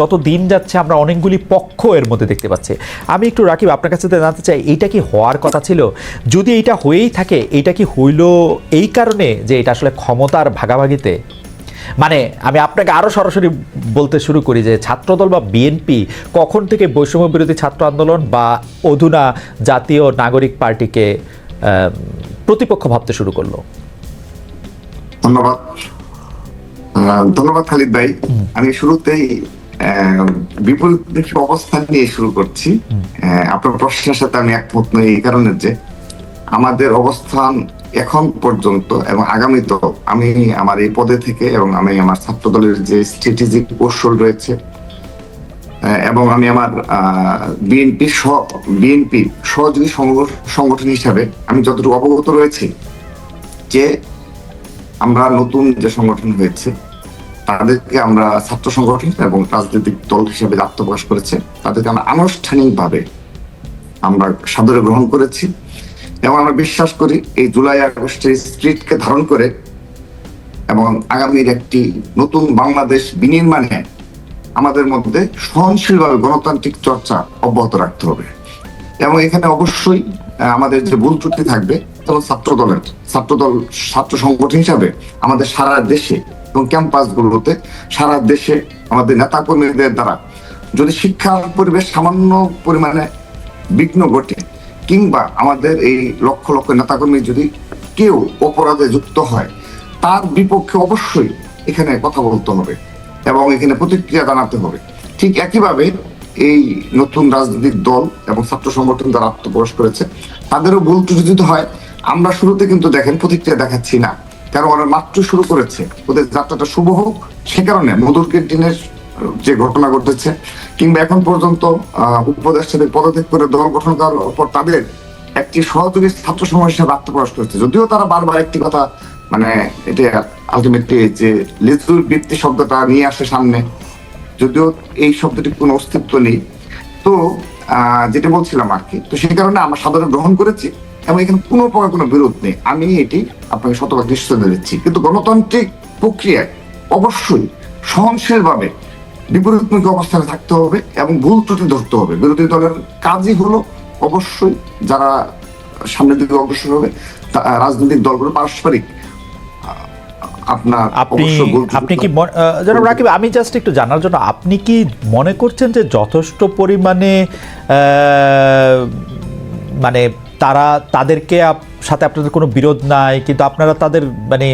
যত দিন যাচ্ছে আমরা অনেকগুলি পক্ষ এর মধ্যে দেখতে পাচ্ছি। আমি একটু রাকিব আপনার কাছে জানতে চাই এইটা কি হওয়ার কথা ছিল? যদি এটা হয়েই থাকে এইটা কি হইল এই কারণে যে এটা আসলে ক্ষমতার ভাগাভাগিতে? মানে আমি আপনাকে আরও সরাসরি বলতে শুরু করি যে ছাত্রদল বা বিএনপি কখন থেকে বৈষম্য বিরোধী ছাত্র আন্দোলন বা অধুনা জাতীয় নাগরিক পার্টিকে প্রতিপক্ষ ভাবতে শুরু করল? ধন্যবাদ। ধন্যবাদ খালিদ ভাই। আমি শুরুতেই বিপরীতমুখী অবস্থান নিয়ে শুরু করছি। আপনার প্রশ্নের সাথে আমি একমত নই এই কারণে যে আমাদের অবস্থান এখন পর্যন্ত এবং আগামীতে আমি আমার এই পদে থেকে এবং আমি আমার ছাত্র দলের যে স্ট্র্যাটেজিক কৌশল রয়েছে এবং আমি আমার বিএনপি বিএনপি সহযোগী সংগঠ- সংগঠন হিসাবে আমি যতটুকু অবগত রয়েছি যে আমরা নতুন যে সংগঠন হয়েছে তাদেরকে আমরা ছাত্র সংগঠন এবং রাজনৈতিক দল হিসেবে আত্মপ্রকাশ করেছে। তাদেরকে আমরা আনুষ্ঠানিকভাবে আমরা সাদরে গ্রহণ করেছি। এবং আমরা বিশ্বাস করি এই জুলাই আগস্টের স্ট্রিটকে ধারণ করে এবং আগামীর একটি নতুন বাংলাদেশ বিনির্মাণে আমাদের মধ্যে সহনশীলভাবে গণতান্ত্রিক চর্চা অব্যাহত রাখতে হবে। এবং এখানে অবশ্যই আমাদের যে ভুল ত্রুটি থাকবে যেমন ছাত্র দলের ছাত্র দল ছাত্র সংগঠন হিসাবে আমাদের সারা দেশে এবং ক্যাম্পাসগুলোতে সারা দেশে আমাদের নেতা কর্মীদের দ্বারা যদি শিক্ষা পরিবেশ সামান্য পরিমাণে বিঘ্ন ঘটে, কিংবা আমাদের এই লক্ষ লক্ষ নেতাকর্মী যদি কেউ অপরাধে যুক্ত হয়, তার বিপক্ষে অবশ্যই এখানে কথা বলতে হবে এবং এখানে প্রতিক্রিয়া জানাতে হবে। ঠিক একইভাবে এই নতুন রাজনৈতিক দল এবং ছাত্র সংগঠন যারা আত্মপ্রকাশ করেছে, তাদেরও ভুল ত্রুটি হয়, আমরা শুরুতে কিন্তু দেখেন প্রতিক্রিয়া দেখাচ্ছি না। কারণ ওরা মাত্র শুরু করেছে। ওদের যাত্রাটা শুভ হোক, সে কারণে মধুর ক্যান্টিনের যে ঘটনা ঘটেছে, কিংবা এখন পর্যন্ত উপদেষ্টাদের পদত্যাগ করে দল গঠন করার পর তাদের একটি সহযোগী ছাত্র সমাজ হিসেবে আত্মপ্রকাশ করেছে। যদিও তারা বারবার একটি কথা মানে এটা আলটিমেটলি যে লেজুর বৃত্তি শব্দটা নিয়ে আসে সামনে, যদিও এই শব্দটির কোনো অস্তিত্ব নেই। তো যেটা বলছিলাম আর কি, তো সেই কারণে আমরা সাধারণ গ্রহণ করেছি। এবং এখানে কোনো প্রকার কোনো বিরোধ নেই। আমি এটি আপনাকে শতভাগ নিশ্চয়তা দিচ্ছি কিন্তু গণতান্ত্রিক প্রক্রিয়ায় অবশ্যই সহনশীলভাবে বিপরীতমুখী অবস্থানে থাকতে হবে এবং ভুল ত্রুটি ধরতে হবে। বিরোধী দলের কাজই হলো অবশ্যই যারা সামনের দিকে অগ্রসর হবে রাজনৈতিক দলগুলো পারস্পরিক আপনার আপনি কি জনাব রাকিব আমি জাস্ট একটু জানার জন্য আপনি কি মনে করছেন যে যথেষ্ট পরিমাণে মানে তারা তাদেরকে সাথে আপনাদের কোনো বিরোধ নাই, কিন্তু আপনারা তাদের মানে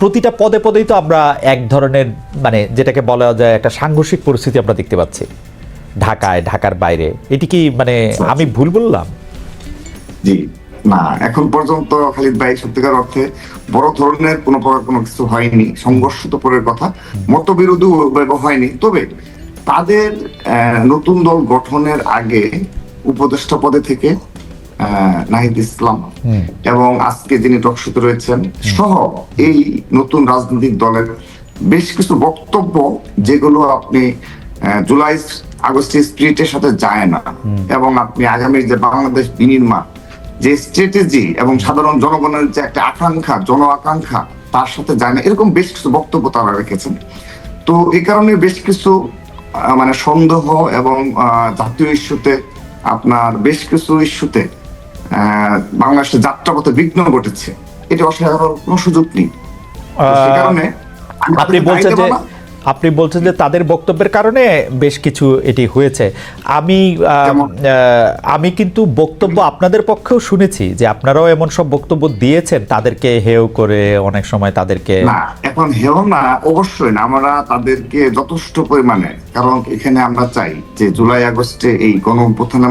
প্রতিটা পদে পদেই তো আমরা এক ধরনের মানে যেটাকে বলা যায় একটা সাংঘর্ষিক পরিস্থিতি আমরা দেখতে পাচ্ছি। ঢাকায়, ঢাকার বাইরে। এটি কি মানে আমি ভুল বললাম? জি, না, এখন পর্যন্ত খালিদ ভাই সত্যিকার অর্থে বড় ধরনের কোনো প্রকার কোনো কিছু হয়নি সংঘর্ষ তো পরের কথা। মতবিরোধী হয়নি। তবে তাদের নতুন দল গঠনের আগে উপদেষ্টা পদে থেকে নাহিদ ইসলাম। এবং আজকে যিনি টকশোতে রয়েছেন সহ এই নতুন রাজনৈতিক দলের বেশ কিছু বক্তব্য যেগুলো আপনি জুলাই আগস্টের স্পিরিটের সাথে যায় না। এবং আপনি আগামী যে বাংলাদেশ বিনির্মাণ যে স্ট্র্যাটেজি এবং সাধারণ জনগণের যে একটা আকাঙ্ক্ষা জন আকাঙ্ক্ষা তার সাথে যায় না। এরকম বেশ কিছু বক্তব্য তারা রেখেছেন। তো এই কারণে বেশ কিছু মানে সন্দেহ এবং আহ, জাতীয় ইস্যুতে আপনার বেশ কিছু ইস্যুতে বাংলাদেশের যাত্রাপথে বিঘ্ন ঘটেছে এটা অস্বীকার করার কোনো সুযোগ নেই সে কারণে আপনি বলছেন যে। আপনি বলছেন যে তাদের বক্তব্যের কারণে বেশ কিছু এটি হয়েছে। আমি আমি কিন্তু বক্তব্য আপনাদের পক্ষেও শুনেছি যে আপনারাও এমন সব বক্তব্য দিয়েছেন তাদেরকে হেও করে অনেক সময় তাদেরকে না এখন হেও না অবশ্যই না আমরা তাদেরকে যথেষ্ট পরিমাণে কারণ এখানে আমরা চাই যে জুলাই আগস্টে এই গণ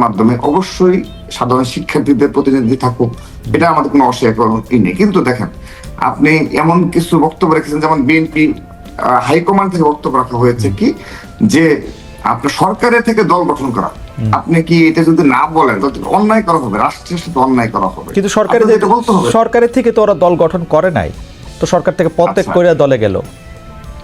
মাধ্যমে অবশ্যই সাধারণ শিক্ষার্থীদের প্রতিনিধি থাকুক এটা আমাদের কোনো অস্বীকার নেই। কিন্তু দেখেন আপনি এমন কিছু বক্তব্য রেখেছেন যেমন বিএনপি হাইকমান্ড থেকে বক্তব্য রাখা হয়েছে কি যে আপনার সরকারের থেকে দল গঠন করা। আপনি কি এটা যদি না বলেন অন্যায় করা হবে রাষ্ট্রের সাথে অন্যায় করা হবে। কিন্তু সরকারের এটা বলতে হবে। সরকারের থেকে তো ওরা দল গঠন করে নাই। তো সরকার থেকে পদত্যাগ আচ্ছা। করে দলে গেল।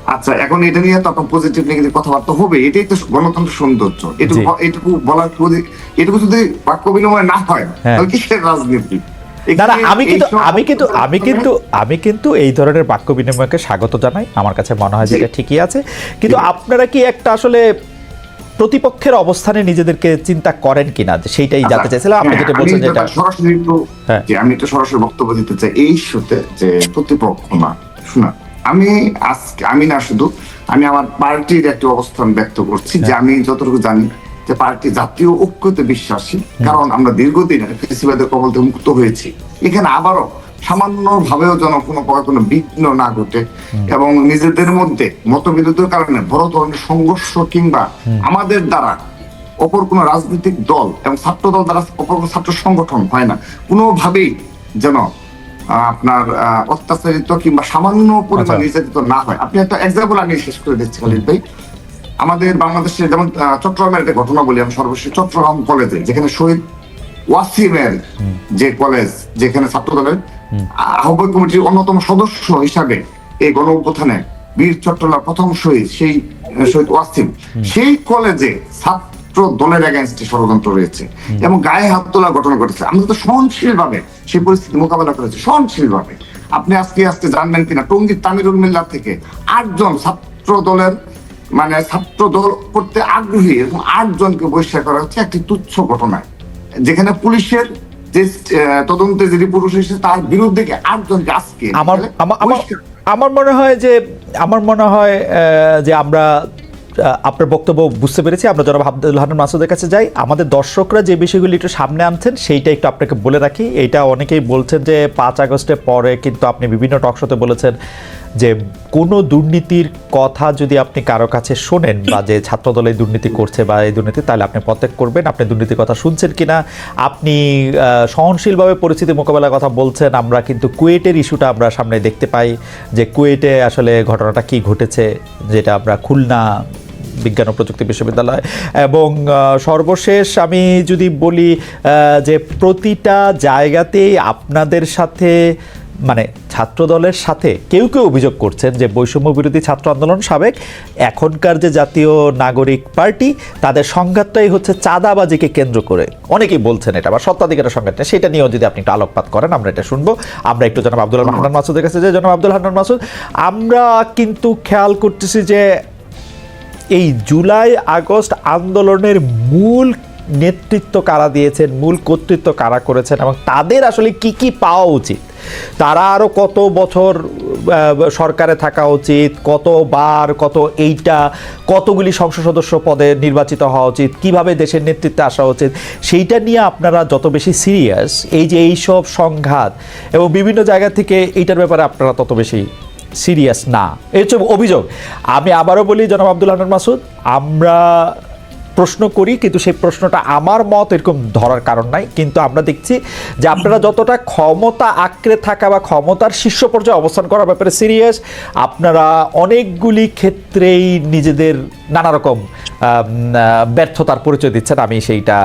আচ্ছা এখন এটা নিয়ে তো আপনার পজিটিভ নেগেটিভ কথাবার্তা হবে। এটাই তো গণতন্ত্রের সৌন্দর্য। এটুকু এটুকু বলার যদি- এটুকু যদি বাক্য বিনিময় না হয় হ্যাঁ। তাহলে কিসের রাজনীতি? আমি কিন্তু আমি কিন্তু আমি কিন্তু আমি কিন্তু এই ধরনের বাক্য বিনিময়কে স্বাগত জানাই। আমার কাছে মনে হয় যে এটা ঠিকই আছে। কিন্তু আপনারা কি একটা আসলে প্রতিপক্ষের অবস্থানে নিজেদেরকে চিন্তা করেন কিনা? সেইটাই জানতে চাইছিলাম। আপনি হ্যাঁ, যেটা বলছেন যেটা সরাসরি হ্যাঁ। যে আমি একটু সরাসরি বক্তব্য দিতে চাই এই ইস্যুতে যে প্রতিপক্ষ না। শোনা আমি আজকে আমি না শুধু আমি আমার পার্টির একটি অবস্থান ব্যক্ত করছি হ্যাঁ। যে আমি যতটুকু জানি যে পার্টি জাতীয় ঐক্যতে বিশ্বাসী। কারণ আমরা দীর্ঘদিন ফেসিবাদের কবল থেকে মুক্ত হয়েছি। এখানে আবারও সামান্য ভাবেও যেন কোনো প্রকার কোনো বিঘ্ন না ঘটে এবং নিজেদের মধ্যে মতবিরোধের কারণে বড় ধরনের সংঘর্ষ কিংবা আমাদের দ্বারা অপর কোনো রাজনৈতিক দল এবং ছাত্র দল দ্বারা অপর কোনো ছাত্র সংগঠন হয় না। কোনোভাবেই যেন আপনার আহ, অত্যাচারিত কিংবা সামান্য পরিমাণ আচ্ছা। নির্যাতিত না হয়। আপনি একটা এক্সাম্পল আমি শেষ করে দিচ্ছি খালিদ ভাই। আমাদের বাংলাদেশে যেমন চট্টগ্রামের একটা ঘটনা বলি আমি সর্বশেষ চট্টগ্রাম কলেজে যেখানে শহীদ ওয়াসিমের যে কলেজ যেখানে ছাত্র দলের আহ্বায়ক কমিটির অন্যতম সদস্য হিসাবে এই গণ অভ্যুত্থানে বীর চট্টলার প্রথম শহীদ সেই শহীদ ওয়াসিম সেই কলেজে ছাত্র দলের এগেনস্টে ষড়যন্ত্র রয়েছে এবং গায়ে হাত তোলার ঘটনা ঘটেছে। আমরা তো সহনশীল ভাবে সেই পরিস্থিতি মোকাবেলা করেছি সহনশীল ভাবে আপনি আজকে আজকে জানবেন কিনা টঙ্গীর তামিরুল মিল্লার থেকে আটজন ছাত্র দলের মানে ছাত্র দল করতে আগ্রহী এবং আটজনকে বহিষ্কার করা হচ্ছে একটি তুচ্ছ ঘটনায় যেখানে পুলিশের যে তদন্তে যে রিপোর্ট এসেছে তার বিরুদ্ধে আটজনকে আজকে আমার মনে হয় যে আমার মনে হয় যে আমরা আপনার বক্তব্য বুঝতে পেরেছি আমরা জনাব আব্দুল হান্নান মাসুদের কাছে যাই। আমাদের দর্শকরা যে বিষয়গুলি একটু সামনে আনছেন সেইটা একটু আপনাকে বলে রাখি। এটা অনেকেই বলছেন যে পাঁচ আগস্টের পরে কিন্তু আপনি বিভিন্ন টকশোতে বলেছেন যে কোনো দুর্নীতির কথা যদি আপনি কারও কাছে শোনেন বা যে ছাত্রদল দুর্নীতি করছে বা এই দুর্নীতি, তাহলে আপনি প্রত্যেক করবেন। আপনি দুর্নীতির কথা শুনছেন কি না আপনি সহনশীলভাবে পরিস্থিতি মোকাবেলার কথা বলছেন, আমরা কিন্তু কুয়েটের ইস্যুটা আমরা সামনে দেখতে পাই যে কুয়েটে আসলে ঘটনাটা কি ঘটেছে, যেটা আমরা খুলনা বিজ্ঞান ও প্রযুক্তি বিশ্ববিদ্যালয়। এবং সর্বশেষ আমি যদি বলি যে প্রতিটা জায়গাতেই আপনাদের সাথে মানে ছাত্র দলের সাথে কেউ কেউ অভিযোগ করছেন যে বৈষম্য বিরোধী ছাত্র আন্দোলন সাবেক এখনকার যে জাতীয় নাগরিক পার্টি তাদের সংঘাতটাই হচ্ছে চাঁদাবাজিকে কেন্দ্র করে। অনেকেই বলছেন এটা বা সত্ত্বাধিকারের সংঘাতটা সেটা নিয়েও যদি আপনি একটু আলোকপাত করেন আমরা এটা শুনব। আমরা একটু জনাব আব্দুল হান্নান মাসুদের কাছে যে জনাব আব্দুল হান্নান মাসুদ আমরা কিন্তু খেয়াল করতেছি যে এই জুলাই আগস্ট আন্দোলনের মূল নেতৃত্ব কারা দিয়েছেন, মূল কর্তৃত্ব কারা করেছেন এবং তাদের আসলে কি কি পাওয়া উচিত? তারা আরও কত বছর সরকারে থাকা উচিত কতবার কত এইটা, কতগুলি সংসদ সদস্য পদে নির্বাচিত হওয়া উচিত, কীভাবে দেশের নেতৃত্বে আসা উচিত, সেইটা নিয়ে আপনারা যত বেশি সিরিয়াস, এই যে এইসব সংঘাত এবং বিভিন্ন জায়গা থেকে এইটার ব্যাপারে আপনারা তত বেশি সিরিয়াস না। এই অভিযোগ। আমি আবারও বলি জনাব আব্দুল হান্নান মাসুদ, আমরা প্রশ্ন করি, কিন্তু সেই প্রশ্নটা আমার মত এরকম ধরার কারণ নাই। কিন্তু আমরা দেখছি যে আপনারা যতটা ক্ষমতা আঁকড়ে থাকা বা ক্ষমতার শীর্ষ পর্যায়ে অবস্থান করার ব্যাপারে সিরিয়াস আপনারা অনেকগুলি ক্ষেত্রেই নিজেদের নানা রকম ব্যর্থতার পরিচয় দিচ্ছেন। আমি সেইটা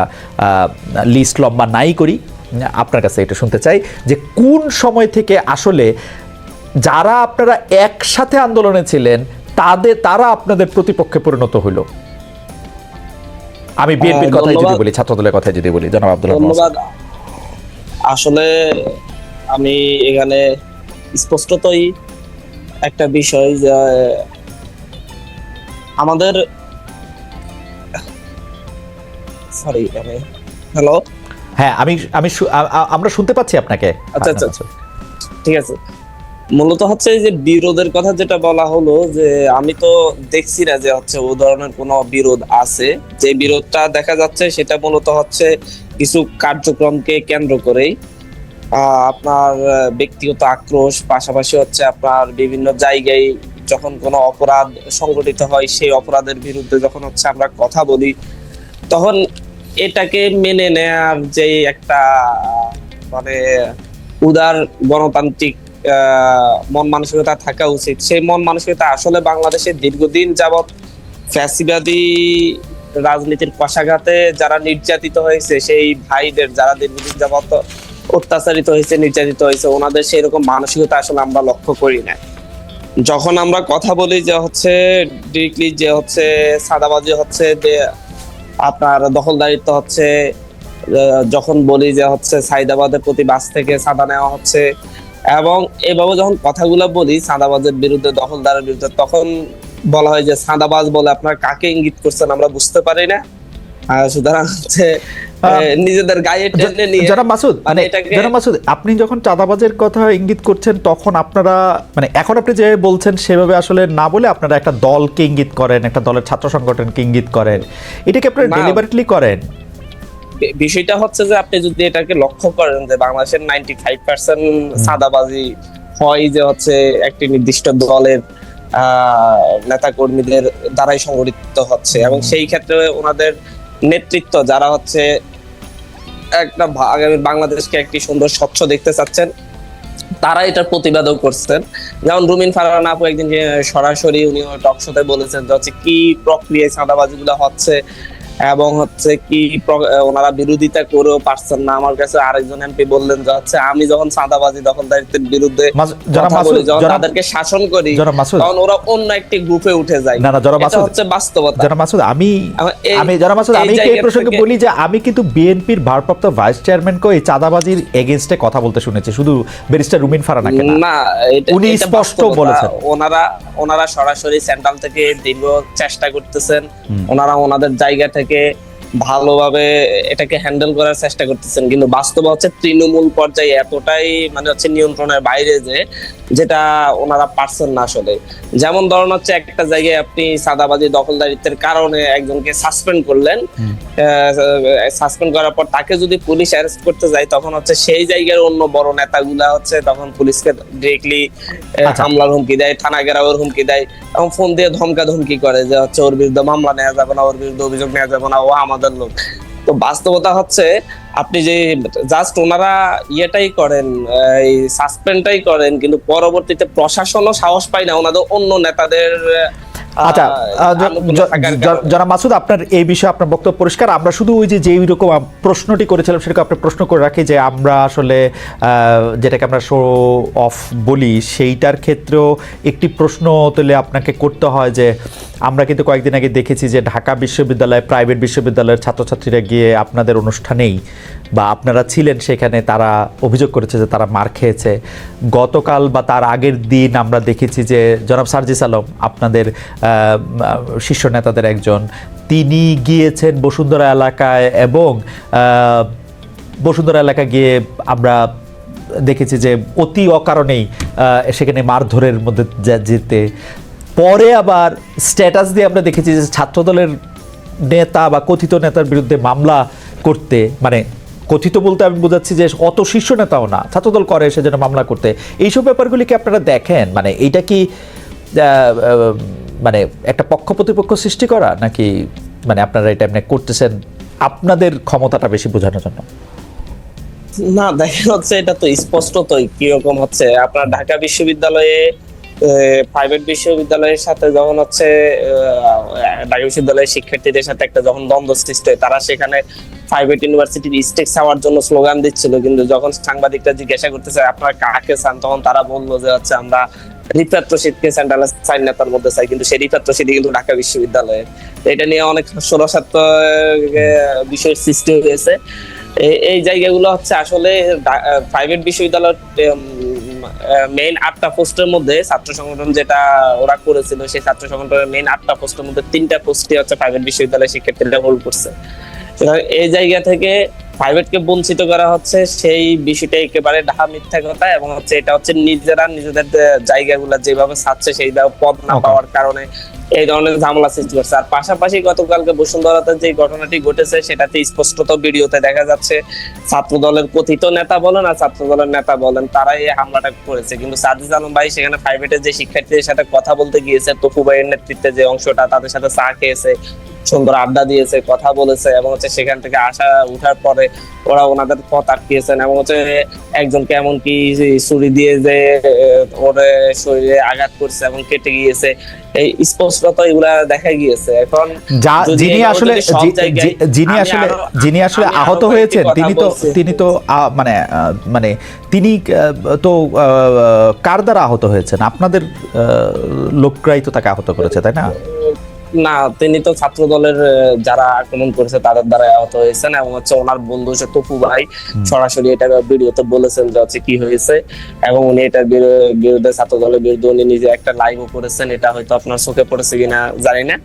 লিস্ট লম্বা নাই করি। আপনার কাছে এটা শুনতে চাই যে কোন সময় থেকে আসলে যারা আপনারা একসাথে আন্দোলনে ছিলেন তাদের তারা আপনাদের প্রতিপক্ষে পরিণত হইল আমি বিএনপির হ্যাঁ, কথাই যদি। বলি ছাত্রদলের কথাই যদি বলি জনাব আব্দুল ধন্যবাদ। আসলে আমি এখানে স্পষ্টতই একটা বিষয় যে আমাদের সরি আমি হ্যালো হ্যাঁ আমি আমি আমরা শুনতে পাচ্ছি আপনাকে। আচ্ছা, আচ্ছা। ঠিক আছে। মূলত হচ্ছে যে বিরোধের কথা যেটা বলা হলো যে আমি তো দেখছি না যে হচ্ছে ও ধরনের কোনো বিরোধ আছে। যে বিরোধটা দেখা যাচ্ছে সেটা মূলত হচ্ছে কিছু কার্যক্রমকে কেন্দ্র করেই আপনার ব্যক্তিগত আক্রোশ, পাশাপাশি হচ্ছে আপনার বিভিন্ন জায়গায় যখন কোনো অপরাধ সংগঠিত হয় সেই অপরাধের বিরুদ্ধে যখন হচ্ছে আমরা কথা বলি, তখন এটাকে মেনে নেয়ার যে একটা মানে উদার গণতান্ত্রিক মন মানসিকতা থাকা উচিত। সেই মন মানসিকতা আসলে বাংলাদেশে দীর্ঘদিন যাবৎ ফ্যাসিবাদী রাজনীতির কষাঘাতে যারা নির্যাতিত হয়েছে, সেই ভাইদের যারা দীর্ঘদিন যাবৎ অত্যাচারিত হয়েছে, নির্যাতিত হয়েছে, ওনাদের সেই রকম মানসিকতা আসলে আমরা লক্ষ্য করি না। যখন আমরা কথা বলি যে হচ্ছে ডিরেক্টলি যে হচ্ছে সাদাবাজি হচ্ছে, যে আপনার দখলদারিত্ব হচ্ছে যখন বলি যে হচ্ছে সাইদাবাদের প্রতি বাস থেকে সাদা নেওয়া হচ্ছে এবং এভাবে যখন কথাগুলো বলি সাদাবাদের বিরুদ্ধে দখলদারের বিরুদ্ধে তখন বলা হয় যে সাদাবাজ বলে আপনার কাকে ইঙ্গিত করছেন আমরা বুঝতে পারি না। সুতরাং হচ্ছে নিজেদের গায়ে টেনে নিয়ে জনাব মাসুদ মানে মানে জনাব মাসুদ আপনি যখন চাঁদাবাজের কথা ইঙ্গিত করছেন তখন আপনারা মানে এখন আপনি যে বলছেন সেভাবে আসলে না বলে আপনারা একটা দলকে ইঙ্গিত করেন একটা দলের ছাত্র সংগঠনকে ইঙ্গিত করেন। এটাকে আপনারা। ডেলিভারেটলি করেন। বিষয়টা হচ্ছে যে আপনি যদি এটাকে লক্ষ্য করেন যে বাংলাদেশের নাইনটি ফাইভ পার্সেন্ট সাদাবাজি হয় যে হচ্ছে একটি নির্দিষ্ট দলের নেতা কর্মীদের দ্বারাই সংগঠিত হচ্ছে। এবং সেই ক্ষেত্রে ওনাদের নেতৃত্ব যারা হচ্ছে একটা আগামী বাংলাদেশকে একটি সুন্দর স্বচ্ছ দেখতে চাচ্ছেন তারা এটার প্রতিবাদও করছেন। যেমন রুমিন ফারহান আপু একদিন সরাসরি উনি টক শোতে বলেছেন যে হচ্ছে কি প্রক্রিয়ায় চাঁদাবাজি গুলো হচ্ছে এবং হচ্ছে কি ওনারা বিরোধিতা করেও পারছেন না। আমার কাছে আরেকজন এমপি বললেন যে হচ্ছে আমি যখন চাঁদাবাজি দখলদারিত্বের বিরুদ্ধে যখন তাদেরকে শাসন করি তখন ওরা অন্য একটি গ্রুপে উঠে যায়। না, না, মাসুদ- হচ্ছে বাস্তবতা। জনাব মাসুদ আমি আমি জনাব মাসুদ আমি এই প্রসঙ্গে বলি যে আমি কিন্তু বিএনপির ভারপ্রাপ্ত ভাইস চেয়ারম্যানকে এই চাঁদাবাজির এগেনস্টে কথা বলতে শুনেছি। শুধু ব্যারিস্টার রুমিন ফারানাকে না। না এটা উনি স্পষ্ট বলেছেন। ওনারা ওনারা সরাসরি সেন্ট্রাল থেকে দীর্ঘ চেষ্টা করতেছেন। ওনারা ওনাদের জায়গা থেকে કે ভালোভাবে এটাকে হ্যান্ডেল করার চেষ্টা করতেছেন। কিন্তু বাস্তব হচ্ছে তৃণমূল পর্যায়ে এতটাই মানে হচ্ছে নিয়ন্ত্রণের বাইরে যে যেটা ওনারা পারছেন না আসলে। যেমন ধরুন হচ্ছে একটা জায়গায় আপনি সাদাবাজি দখলদারিত্বের কারণে একজনকে সাসপেন্ড করলেন সাসপেন্ড করার পর তাকে যদি পুলিশ অ্যারেস্ট করতে যায় তখন হচ্ছে সেই জায়গার অন্য বড় নেতাগুলা হচ্ছে তখন পুলিশকে ডিরেক্টলি আচ্ছা। হামলার হুমকি দেয় থানা ঘেরাওয়ের হুমকি দেয় এবং ফোন দিয়ে ধমকা ধমকি করে যে হচ্ছে ওর বিরুদ্ধে মামলা নেওয়া যাবে না ওর বিরুদ্ধে অভিযোগ নেওয়া যাবে না ও আমাদের লোক। তো বাস্তবতা হচ্ছে, আপনি যে জাস্ট ওনারা ইয়েটাই করেন এই সাসপেন্ডটাই করেন, কিন্তু পরবর্তীতে প্রশাসনও সাহস পায় না, ওনাদের অন্য নেতাদের আচ্ছা। জনাব মাসুদ আপনার এই বিষয়ে আপনার বক্তব্য পরিষ্কার আমরা শুধু ওই যে যেই রকম প্রশ্নটি করেছিলাম সেটাকে আপনার প্রশ্ন করে রাখি যে আমরা আসলে যেটাকে আমরা শো অফ বলি সেইটার ক্ষেত্রেও একটি প্রশ্ন তুলে আপনাকে করতে হয় যে আমরা কিন্তু কয়েকদিন আগে দেখেছি যে ঢাকা বিশ্ববিদ্যালয় প্রাইভেট বিশ্ববিদ্যালয়ের ছাত্রছাত্রীরা গিয়ে আপনাদের অনুষ্ঠানেই বা আপনারা ছিলেন সেখানে তারা অভিযোগ করেছে যে তারা মার খেয়েছে গতকাল বা তার আগের দিন আমরা দেখেছি যে জনাব সার্জিস আলম আপনাদের শীর্ষ নেতাদের একজন। তিনি গিয়েছেন বসুন্ধরা এলাকায় এবং বসুন্ধরা এলাকায় গিয়ে আমরা দেখেছি যে অতি অকারণেই সেখানে মারধরের মধ্যে যেতে। পরে আবার স্ট্যাটাস দিয়ে আমরা দেখেছি যে ছাত্রদলের নেতা বা কথিত নেতার বিরুদ্ধে মামলা করতে মানে কথিত বলতে আমি বোঝাচ্ছি যে অত শীর্ষ নেতাও না, ছাত্রদল করে সেজন্য মামলা করতে। এইসব ব্যাপারগুলি কি আপনারা দেখেন? মানে এইটা কি মানে একটা পক্ষ প্রতিপক্ষ সৃষ্টি করা নাকি মানে আপনারা এটা এমনি করতেছেন আপনাদের ক্ষমতাটা বেশি বোঝানোর জন্য? না, দেখা হচ্ছে এটা তো স্পষ্টতই কীরকম হচ্ছে। আপনার ঢাকা বিশ্ববিদ্যালয়ে প্রাইভেট বিশ্ববিদ্যালয়ের সাথে যখন হচ্ছে ঢাকা বিশ্ববিদ্যালয়ের শিক্ষার্থীদের সাথে একটা যখন দ্বন্দ্ব সৃষ্টি হয়, তারা সেখানে প্রাইভেট ইউনিভার্সিটির স্টেক্স হওয়ার জন্য স্লোগান দিচ্ছিল। কিন্তু যখন সাংবাদিকরা জিজ্ঞাসা করতেছে, আপনারা কাকে চান? তখন তারা বলল যে হচ্ছে, আমরা রিফাত রশিদকে সেন্ট্রাল সাইন নেতার মধ্যে চাই, কিন্তু সেই রিফাত রশিদই কিন্তু ঢাকা বিশ্ববিদ্যালয়ে। এটা নিয়ে অনেক হাস্যরসাত্মক বিষয়ের সৃষ্টি হয়েছে। এই জায়গাগুলো হচ্ছে আসলে প্রাইভেট বিশ্ববিদ্যালয়ের মেইন আটটা পোস্টের মধ্যে ছাত্র সংগঠন যেটা ওরা করেছিল, সেই ছাত্র সংগঠনের মেইন আটটা পোস্টের মধ্যে তিনটা পোস্টই হচ্ছে প্রাইভেট বিশ্ববিদ্যালয়ের শিক্ষার্থীরা হোল্ড করছে। এই জায়গা থেকে প্রাইভেটকে বঞ্চিত করা হচ্ছে সেই বিষয়টা একেবারে ঢাকা মিথ্যা কথা এবং হচ্ছে এটা হচ্ছে নিজেরা নিজেদের জায়গাগুলো যেভাবে ছাড়ছে সেইভাবে পদ না পাওয়ার কারণে এই ধরনের ঝামেলা সৃষ্টি করছে। আর পাশাপাশি গতকালকে বসুন্ধরাতে যে ঘটনাটি ঘটেছে সেটাতে স্পষ্টত ভিডিওতে দেখা যাচ্ছে ছাত্র দলের কথিত নেতা বলেন আর ছাত্র দলের নেতা বলেন তারাই এই হামলাটা করেছে। কিন্তু সাদিস আলম ভাই সেখানে প্রাইভেটের যে শিক্ষার্থীদের সাথে কথা বলতে গিয়েছে তপু ভাইয়ের নেতৃত্বে যে অংশটা তাদের সাথে চা খেয়েছে। সুন্দর আড্ডা দিয়েছে কথা বলেছে এবং হচ্ছে সেখান থেকে আসা উঠার পরে ওরা ওনাদের পথ আটকিয়েছেন এবং হচ্ছে একজনকে এমনকি ছুরি দিয়ে যে ওর শরীরে আঘাত করছে এবং কেটে গিয়েছে। এই স্পষ্টত এগুলা দেখা গিয়েছে। এখন যিনি আসলে যিনি আসলে যিনি আসলে আহত হয়েছেন তিনি তো তিনি তো মানে মানে তিনি তো আহ, কার দ্বারা আহত হয়েছেন? আপনাদের আহ, লোকরাই তো তাকে আহত করেছে তাই না? না তিনি তো ছাত্র দলের যারা আক্রমণ করেছে তাদের দ্বারা আহত হয়েছেন এবং হচ্ছে ওনার বন্ধু সে তপু ভাই সরাসরি এটা ভিডিওতে বলেছেন যে হচ্ছে কি হয়েছে এবং উনি এটার বিরুদ্ধে ছাত্র দলের বিরুদ্ধে উনি নিজে একটা লাইভও করেছেন এটা হয়তো আপনার চোখে পড়েছে কিনা জানি না।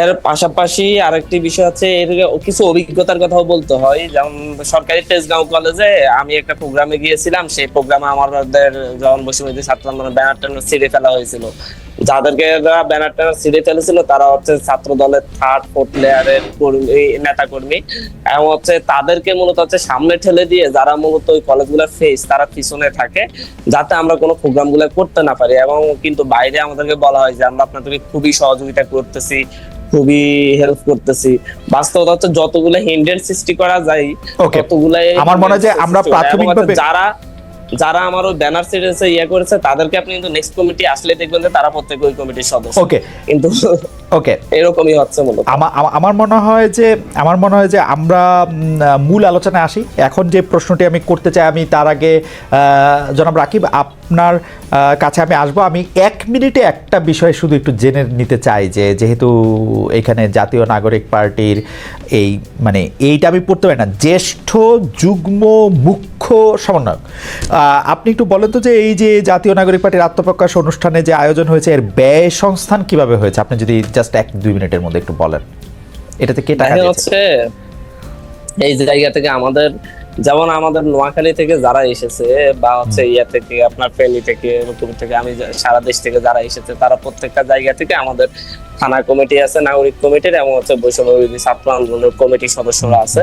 এর পাশাপাশি আরেকটি বিষয় হচ্ছে এর কিছু অভিজ্ঞতার কথাও বলতে হয় যেমন সরকারি তেজগাঁও কলেজে আমি একটা প্রোগ্রামে গিয়েছিলাম সেই প্রোগ্রামে আমাদের যখন বসুমতী ছাত্র আন্দোলন ব্যানার টানার ছিঁড়ে ফেলা হয়েছিল। যাদেরকে ব্যানার টানার ছিঁড়ে ফেলেছিল তারা হচ্ছে ছাত্র দলের থার্ড ফোর্থ লেয়ারের কর্মী নেতা কর্মী এবং হচ্ছে তাদেরকে মূলত হচ্ছে সামনে ঠেলে দিয়ে যারা মূলত ওই কলেজগুলোর ফেস তারা পিছনে থাকে যাতে আমরা কোনো প্রোগ্রামগুলো করতে না পারি এবং কিন্তু বাইরে আমাদেরকে বলা হয় যে আমরা আপনাদেরকে খুবই সহযোগিতা করতেছি খুবই হেল্প করতেছি। বাস্তবতা হচ্ছে যতগুলো হিন্ডেন সৃষ্টি করা যায় ততগুলাই আমার মনে হয় যে আমরা প্রাথমিকভাবে- যারা যারা আমার ওই ব্যানার সিরিজে ইয়ে করেছে তাদেরকে আপনি কিন্তু নেক্সট কমিটি আসলে দেখবেন যে তারা প্রত্যেক ওই কমিটির সদস্য। ওকে কিন্তু ওকে এরকমই হচ্ছে মূলত। আমা- আমা- আমার মনে হয় যে আমার মনে হয় যে আমরা মূল আলোচনায় আসি। এখন যে প্রশ্নটি আমি করতে চাই আমি তার আগে জনাব রাকিব আপনার কাছে আমি আসব। আমি এক মিনিটে একটা বিষয় শুধু একটু জেনে নিতে চাই যে যেহেতু এখানে জাতীয় নাগরিক পার্টির এই মানে এইটা আমি পড়তে পারি না জ্যেষ্ঠ যুগ্ম মুখ্য সমন্বয়ক। আপনি একটু বলেন তো যে এই যে জাতীয় নাগরিক পার্টির আত্মপ্রকাশ অনুষ্ঠানে যে আয়োজন হয়েছে এর ব্যয় সংস্থান কীভাবে হয়েছে? আপনি যদি জাস্ট এক দুই মিনিটের মধ্যে একটু বলেন। এটাতে কে টাকা দিয়েছে? হচ্ছে এই জায়গা থেকে আমাদের যেমন আমাদের নোয়াখালী থেকে যারা এসেছে বা হচ্ছে ইয়া থেকে আপনার ফেলি থেকে নতুন থেকে আমি সারা দেশ থেকে যারা এসেছে তারা প্রত্যেকটা জায়গা থেকে আমাদের থানা কমিটি আছে নাগরিক কমিটির এবং হচ্ছে বৈষম্য ছাত্র আন্দোলনের কমিটির সদস্যরা আছে।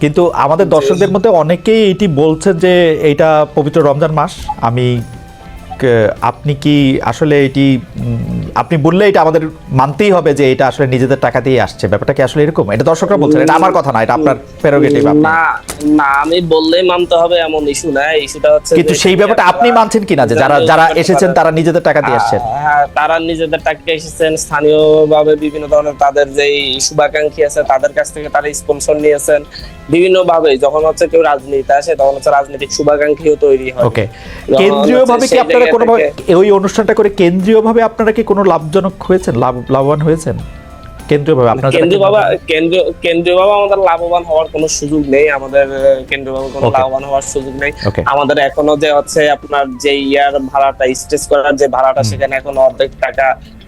কিন্তু আমাদের দর্শকদের মধ্যে অনেকেই এটি বলছে যে এটা পবিত্র রমজান মাস। আমি আপনি কি আসলে এটি আপনি বললে এটা আমাদের মানতেই হবে যে এটা আসলে নিজেদের টাকা দিয়ে আসছে। ব্যাপারটা কি আসলে এরকম? এটা দর্শকরা বলছেন এটা আমার কথা না এটা আপনার প্রেরোগেটিভ না না আমি বললেই মানতে হবে এমন ইস্যু না ইস্যুটা হচ্ছে কিন্তু সেই ব্যাপারটা আপনি মানছেন কিনা যে যারা যারা এসেছেন তারা নিজেদের টাকা দিয়ে আসছেন? হ্যাঁ তারা নিজেদের টাকা এসেছেন স্থানীয়ভাবে বিভিন্ন ধরনের তাদের যে শুভাকাঙ্ক্ষী আছে তাদের কাছ থেকে তারা স্পন্সর নিয়েছেন। বিভিন্ন ভাবে যখন হচ্ছে কেউ রাজনীতি আসে তখন হচ্ছে রাজনৈতিক শুভাকাঙ্ক্ষীও তৈরি হয়। ওকে। কেন্দ্রীয়ভাবে কি আপনারা থেকে- ওই অনুষ্ঠানটা করে কেন্দ্রীয়ভাবে আপনারা কি কোনো লাভজনক হয়েছেন লাভ লাভবান হয়েছেন? কেন্দ্রীয়ভাবে আপনারা কেন্দ্রীয় বাবা কেন্দ্রীয় কেন্দ্রীয় বাবা আমাদের লাভবান হওয়ার কোনো সুযোগ নেই আমাদের কেন্দ্রীয় বাবা কোনো লাভবান হওয়ার সুযোগ নেই। আমাদের এখনও যে হচ্ছে আপনার যে ইয়ার ভাড়াটা স্টেজ করার যে ভাড়াটা সেখানে এখনও অর্ধেক টাকা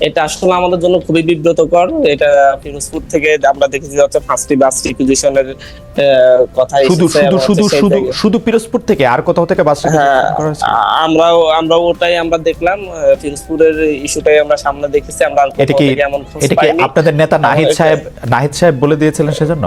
এটা আসলে আমাদের জন্য খুবই বিব্রতকর। এটা ফিরোজপুর থেকে আমরা দেখেছি হচ্ছে পাঁচটি বাস রিকুইজিশনের কথা শুধু শুধু শুধু শুধু শুধু পিরোজপুর থেকে আর কোথাও থেকে বাস হ্যাঁ আমরাও আমরা ওটাই আমরা দেখলাম ফিরোজপুরের ইস্যুটাই আমরা সামনে দেখেছি আমরা এটা কি এটা কি আপনাদের নেতা নাহিদ সাহেব নাহিদ সাহেব বলে দিয়েছিলেন সেজন্য?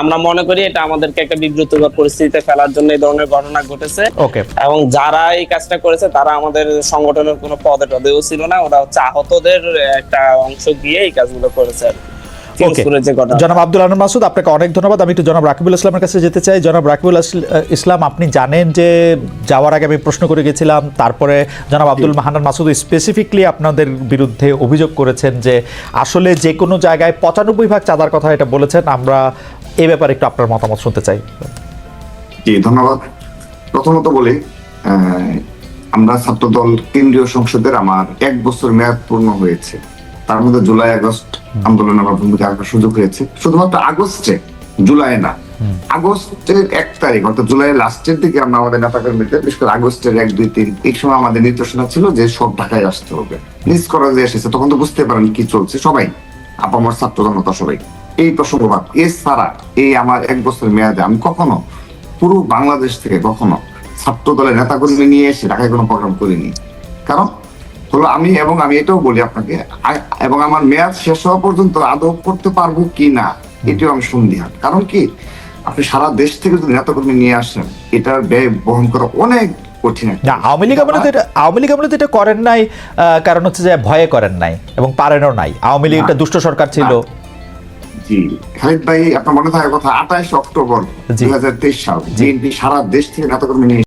আমরা মনে করি এটা আমাদেরকে একটা বিব্রতকর পরিস্থিতিতে ফেলার জন্য এই ধরনের ঘটনা ঘটেছে। এবং যারা এই কাজটা করেছে তারা আমাদের সংগঠনের কোনো পদে টদেও ছিল না। ওরা হচ্ছে আহতদের একটা অংশ গিয়ে এই কাজগুলো করেছে আর কি। জনাব আব্দুল আনন্দ মাসুদ আপনাকে অনেক ধন্যবাদ। আমি একটু জনাব রাকিবুল ইসলামের কাছে যেতে চাই। জনাব রাকিবুল ইসলাম আপনি জানেন যে যাওয়ার আগে আমি প্রশ্ন করে গেছিলাম তারপরে জনাব আব্দুল মাহানান মাসুদ স্পেসিফিকলি আপনাদের বিরুদ্ধে অভিযোগ করেছেন যে আসলে যে কোনো জায়গায় পঁচানব্বই ভাগ চাঁদার কথা এটা বলেছেন। আমরা এ ব্যাপারে একটু আপনার মতামত শুনতে চাই। জি ধন্যবাদ। প্রথমত বলি আমরা ছাত্রদল কেন্দ্রীয় সংসদের আমার এক বছর মেয়াদ পূর্ণ হয়েছে। তার মধ্যে জুলাই আগস্ট আন্দোলনে আমার ভূমিকা রাখার সুযোগ হয়েছে। শুধুমাত্র আগস্টে জুলাই না আগস্টের এক তারিখ অর্থাৎ জুলাই লাস্টের দিকে আমরা আমাদের নেতা কর্মীদের বিশেষ করে আগস্টের এক দুই তিন এই সময় আমাদের নির্দেশনা ছিল যে সব ঢাকায় আসতে হবে। মিস করা যে এসেছে তখন তো বুঝতে পারেন কি চলছে সবাই আপা আমার ছাত্র জনতা সবাই। এই প্রসঙ্গবাদ এছাড়া এই আমার এক বছর মেয়াদে আমি কখনো পুরো বাংলাদেশ থেকে কখনো ছাত্র দলের নেতাকর্মী নিয়ে এসে ঢাকায় কোনো প্রোগ্রাম করিনি। কারণ হলো আমি এবং আমি এটাও বলি আপনাকে এবং আমার মেয়াদ শেষ হওয়া পর্যন্ত আদৌ করতে পারব কি না এটাও আমি সন্দিহান কারণ কি আপনি সারা দেশ থেকে যদি নেতাকর্মী নিয়ে আসেন এটার ব্যয় বহন করা অনেক কঠিন না। আওয়ামী লীগ আমলে তো এটা- আওয়ামী লীগ আমলে তো এটা করেন নাই কারণ হচ্ছে যে ভয়ে করেন নাই এবং পারেনও নাই। আওয়ামী লীগ একটা দুষ্ট সরকার ছিল। জি খালিদ ভাই আপনার মনে থাকার কথা আঠাশ অক্টোবর দুই হাজার তেইশ সাল বিএনপি সারা দেশ থেকে নেতাকর্মী নিয়ে